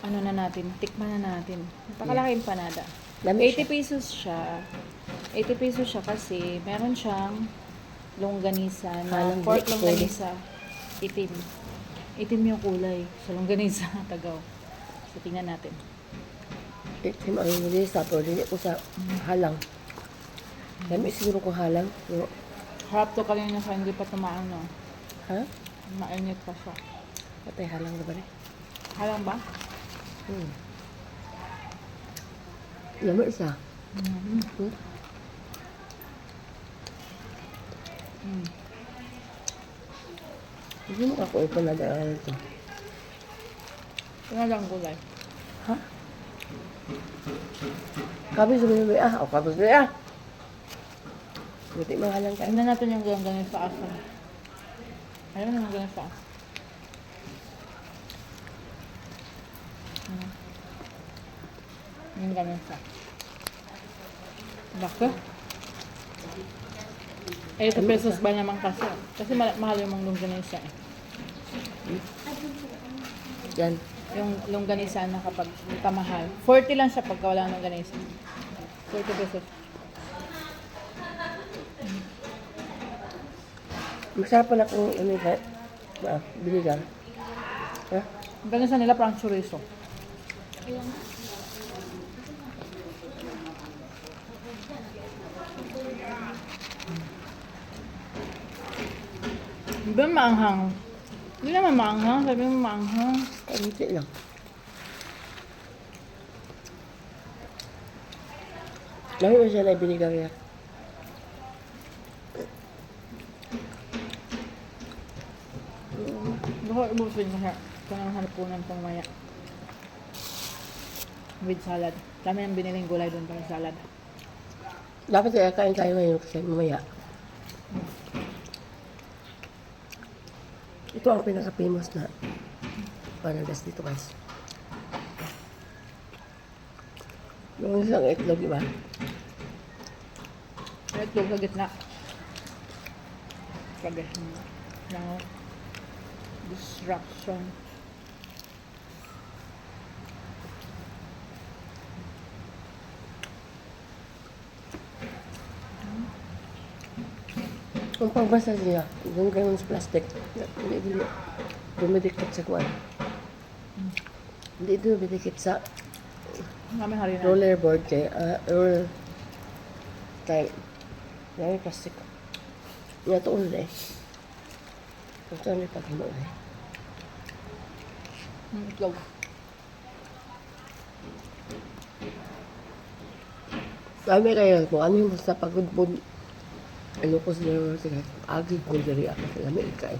ano na natin, tikman na natin. Napakalaki empanada. Dami 80 pesos siya. 80 pesos siya kasi meron siyang longganisa na Halang pork longganisa. Itim. Itim yung kulay sa longganisa tagaw. So, tingnan natin. Itim ang hindi sa pero dili ko sa halang. Dami siguro ko halang. Pero, Harap to kanina sa hindi pa tumaan, no? ha? Mainit pa siya. Patay halang na ba rin? Halang ba? Hmm. Dami isa. Mm. Hmm? Mm. Hindi mo ako ito na daan ito. Tingnan lang gulay. Ha? Kabi sa mga ah. O kabi sa mga ah. Buti mga halang ka. Tingnan natin yung ganyan sa asa. Ayun yung ganyan sa asa. Yung ganyan sa Baka? Eh, 8 pesos ba naman kasi? Kasi ma- mahal yung mga longganisa eh. Yan. Yung longganisa na kapag kamahal. 40 lang siya pagka wala ng longganisa. 40 pesos. Masarap pala kung ano yung ah, biligan. Ha? Ang ganisa nila parang chorizo. Hindi ba maanghang? Hindi naman maanghang. Sabi mo maanghang. Kaunti lang. Lagi mo siya na ibinigang yan. Baka ibusin ko siya. Ito ang hanapunan pang maya. With salad. Dami ang biniling gulay doon para salad. Dapat kaya kain tayo ngayon kasi mamaya. Ito ang pinaka-famous na panagas dito guys. Yung isang itlog, di ba? Ito sa gitna. Sabi. Ng distraction. Ang pagbasa niya, yung ganun sa plastic, hindi, hindi, dumidikit sa kuwan. Hindi dumidikit sa na. rollerboard kay, ah, roller type. Yung plastic. Yan ito ulit eh. Ito ulit pag himo eh. Mm, itlog. Sabi kayo kung ano yung sa pagudbud, ano ko sila sige, agi ko diri ako sa lami ikay.